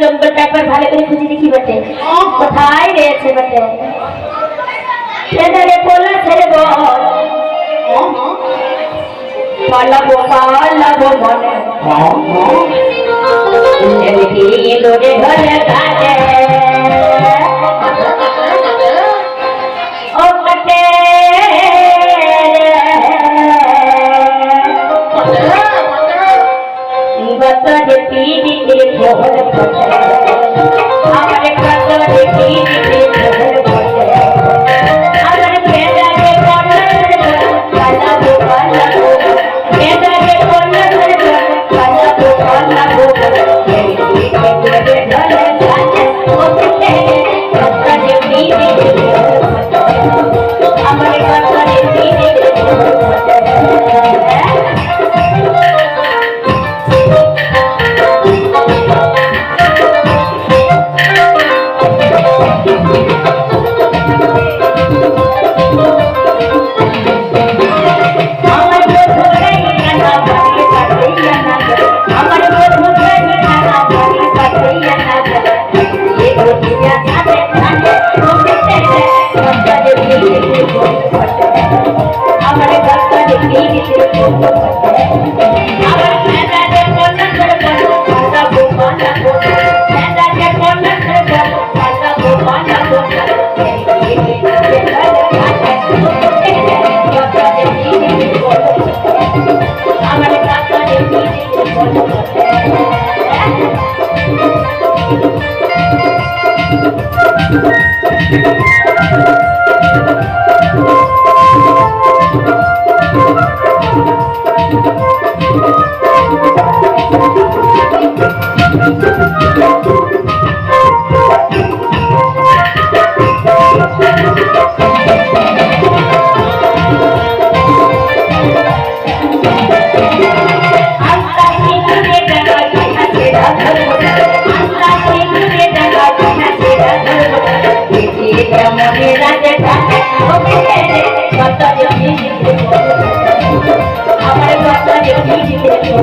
নম্বরটা একবার ভালো করে খুঁজে দেখি বটে। কোথায় রয়েছে বটে? ছেলে বলে, ছেলে পালাবো পালাবো মনে हमारे कदम देखी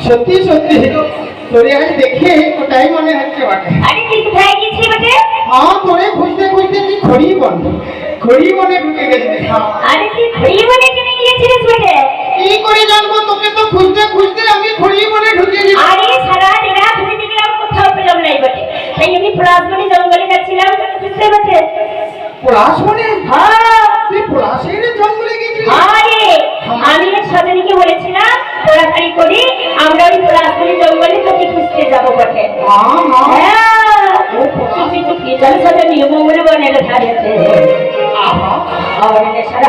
সত্যি সত্যি তোরে আজ দেখে ওটাই মনে হচ্ছে বটে? আরে তুই কোথায় গেছিলি বটে? হ্যাঁ তোরে খুঁজতে খুঁজতে তুই খড়ি বন। খড়ি বনে ঢুকে গেছিলি হ্যাঁ। আরে তুই ঘুরিয়ে বলে কেনে গিয়েছিলিস বটে? কি করে জানব? তোকে তো খুঁজতে খুঁজতে আমি খড়ি বনে ঢুকে গেছি আরে সারা দিনা ঘুরে দেখলাম কোথাও পেলাম নাই বটে। তাই আমি পলাশমণি জঙ্গলে যাচ্ছিলাম বুঝতে বটে। পলাশ বনে হ্যাঁ তুই পলাশের জঙ্গলে গেছিলি। আরে আমি এক সজনীকে বলেছিলাম তাড়াতাড়ি করি আমরা ওই রাস্তায় জঙ্গলে তোকে খুঁজতে যাব বটে। হ্যাঁ।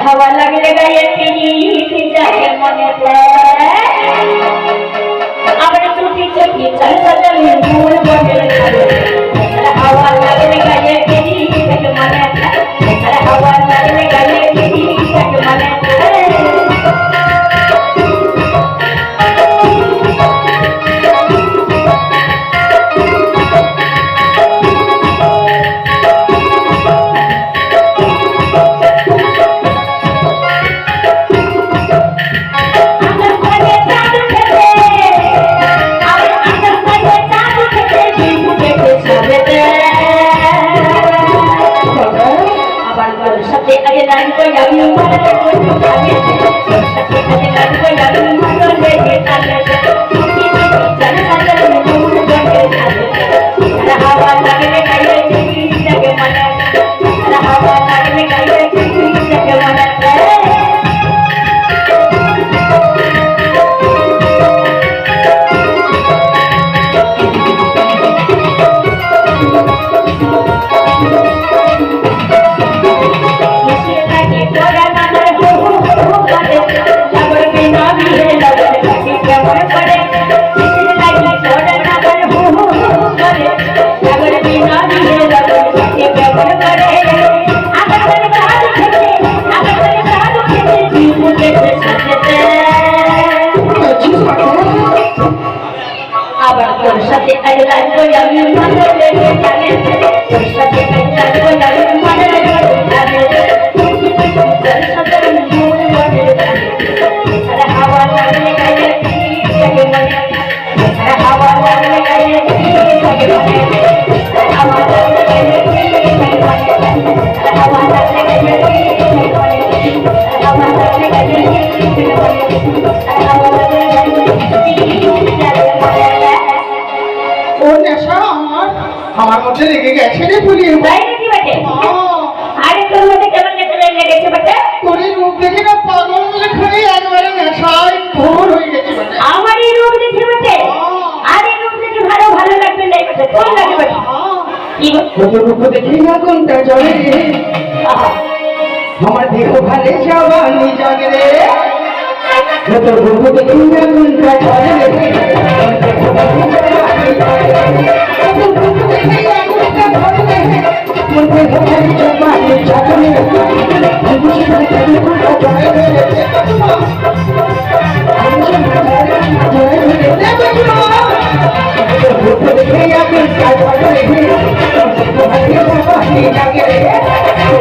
হাওয়া লাগলে গায়ে মনে হাওয়া লাগলে গায়ে মুখ দেখি না কোনটা জলে? আমার দেহ ভালে সাবানি জাগরে তোর মুখ দেখি না কোনটা জলে? Thank you. I'm gonna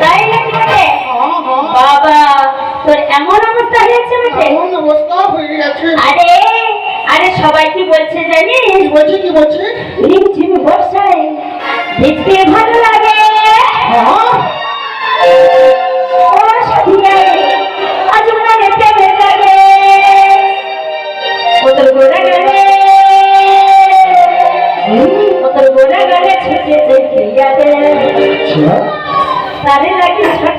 তাই নাকি বেটে বাবা তোর এমন অবস্থা হয়েছে বেটে? অবস্থা হয়ে আরে আরে সবাই কি বলছে জানিস? বলছে কি বলছে? দেখতে ভালো লাগে।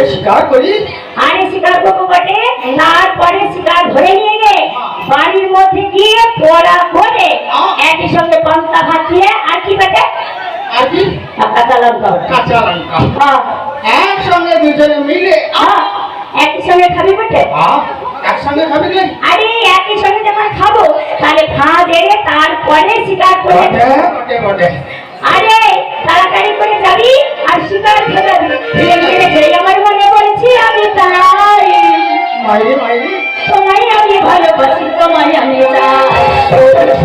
তো শিকার করি। আরে শিকার করব বটে তারপরে শিকার ধরে নিয়ে গে বাড়ির মধ্যে গিয়ে পড়া করে একই সঙ্গে পান্তা ভাত দিয়ে আর কি বেটে? আর কি? কাঁচা লঙ্কা। কাঁচা লঙ্কা। হ্যাঁ। একসঙ্গে দুজনে মিলে? হ্যাঁ। একই সঙ্গে খাবি বটে? হ্যাঁ। একসঙ্গে খাবে আরে একই সঙ্গে যখন খাব তাহলে দেবে তারপরে করে আরে তাড়াতাড়ি করে যাবি আর শিকার খেলাবি ধীরে সেই আমার মনে পড়েছি, আমি তাই। তোমায় আমি ভালোবাসি, তোমায় আমি আমার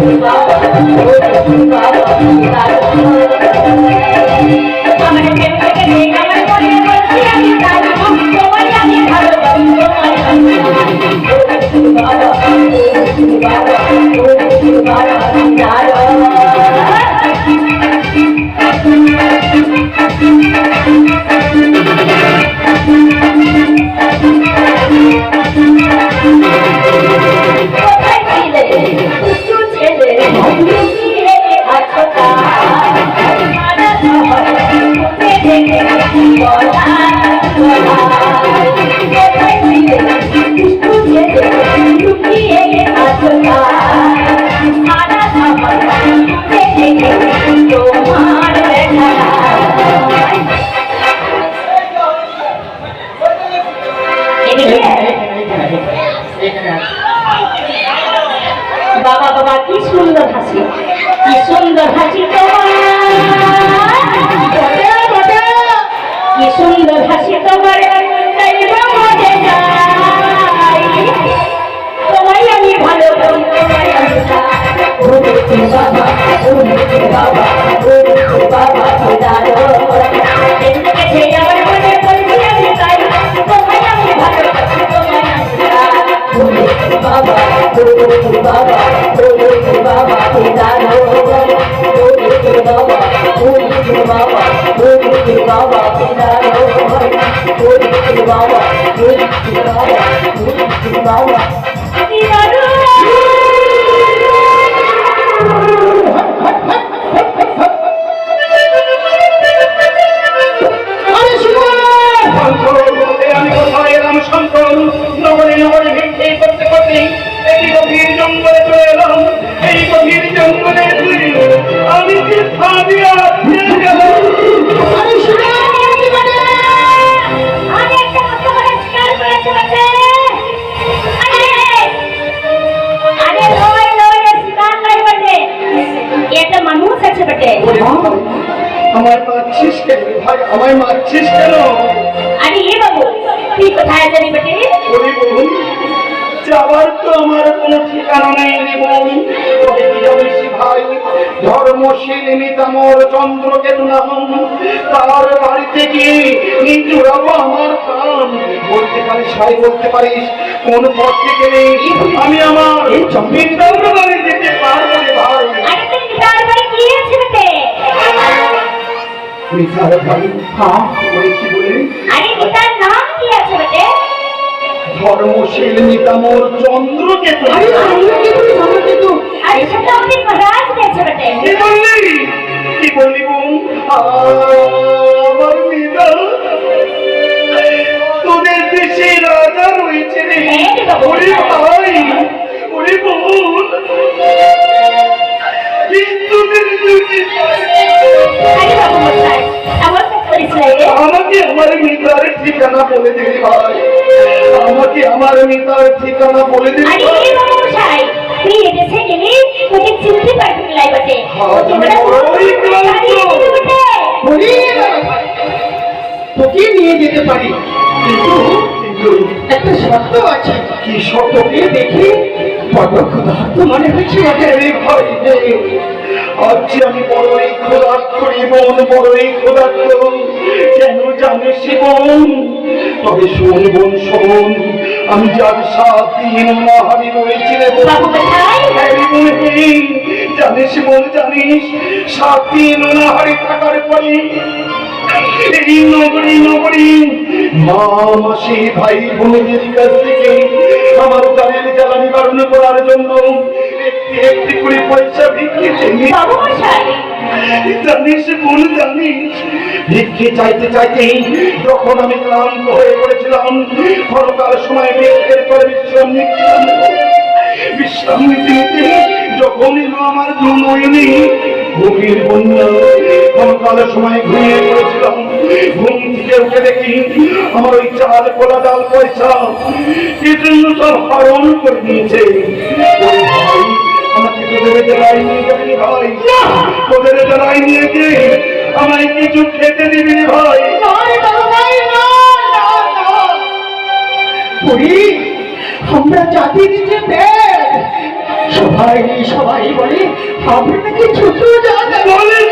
বাবা ভাই আমায় মারছিস কেন? আরে এ বাবু তুই কোথায় যাবি বটে? ওরে বোন যাবার তো আমার কোনো ঠিকানা নেই রে কি ভাই ধর্মশীল নিতামর চন্দ্রকেতু নাম তার বাড়িতে গিয়ে নিচুড়াবো আমার প্রাণ। বলতে পারিস ভাই বলতে পারিস কোন পথ থেকে আমি আমার। বৃন্দাবন বাড়ি যেতে পারব রে ভাই। আরে তুই গিটার বাড়ি কি নিতার ভাই হ্যাঁ কি বলে আরে গিটার নাম কি আছে বটে? ধর্মশীল নিতামর চন্দ্রকেতু। আরে চন্দ্রকেতু চন্দ্রকেতু আরে সেটা অমিত মহারাজ গেছে বটে। কি বললি? কি বললি বোন আমার মিতা তোদের দেশে রাজা রয়েছে রে। হ্যাঁ। ওরে ভাই ওরে বোন। আমাকে আমার মিতার ঠিকানা বলে দিবি ভাই। আমাকে আমার মিতার ঠিকানা বলে দিবি আরে ভাই। এই বাবু মশাই তুই এদেশে গেলে তোকে চিনতে পারবি লাই বটে হ্যাঁ, তোকে নিয়ে যেতে পারি। কিন্তু একটা শর্ত আছে। কি শত তোকে দেখে মনে হচ্ছে আমি বড়ই বড়ই কেন তবে শোন বোন শোন আমি যার সাত দিন মহারি জানিস বোন জানিস সাত দিন থাকার পরে এই নগরী নগরী মা মাসি ভাই বোনদের কাছ থেকে আমার উদারের জ্বালা নিবারণ করার জন্য। একটি একটি করে পয়সা ভিক্ষে জানিস বোন জানিস ভিক্ষে চাইতে চাইতে যখন আমি ক্লান্ত হয়ে পড়েছিলাম ক্ষণকাল সময় ভিক্ষের করে বিশ্রাম নিচ্ছিলাম বিশ্রাম নিতে নিতে যখন আমার দুনয়নি সময় ঘুমিয়ে পড়েছিলাম। ঘুম থেকে উঠে দেখি আমার ওই চাল কোলা ডাল পয়সা সব হরণ করে নিয়েছে। আমায় কিছু খেতে দিবি ভাই। আমরা জাতি দিচ্ছে পেট সবাই সবাই বলে আমরা নাকি ছোট জাতি বলিস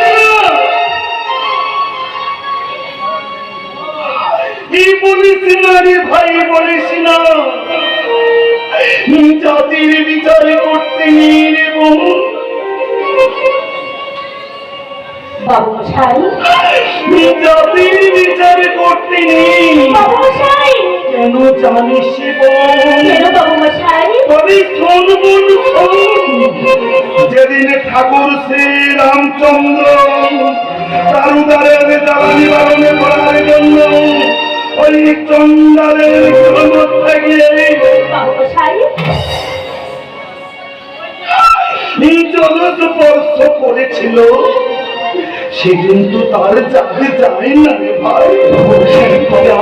কি বলিস না রে ভাই বলিস না। জাতির বিচার করতে নেই রে বাবু জাতির বিচার করতে নেই। কেন জানিস বোন যেদিন ঠাকুর শ্রী রামচন্দ্র তার উদারে জ্বালানি বারণে করার জন্য ওই চন্দ্রের মশাই এই জলস্পর্শ করেছিল। সে কিন্তু তার যাতে যায় না ভাই।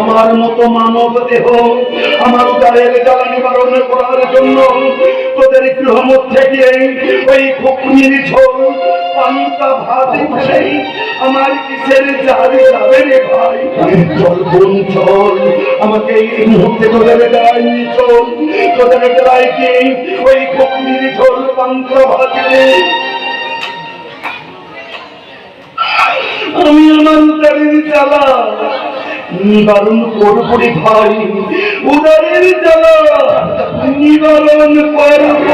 আমার মতো মানব দেহ, আমার উদারের জ্বালা নিবারণ করার জন্য তোদের গৃহ মধ্যে ওই ঘুগনির ঝোল, পান্তা ভাত খেলে আমার কিসের যাবে যাবে রে ভাই? চল বোন, চল, আমাকে এই মুহূর্তে তোদের ডেরায় চল তোদের গিয়ে ওই ঘুগনির ঝোল, পান্তা ভাত আমি আমার উদারের জ্বালা নিবারণ করব রে ভাই উদারের জ্বালা নিবারণ করব।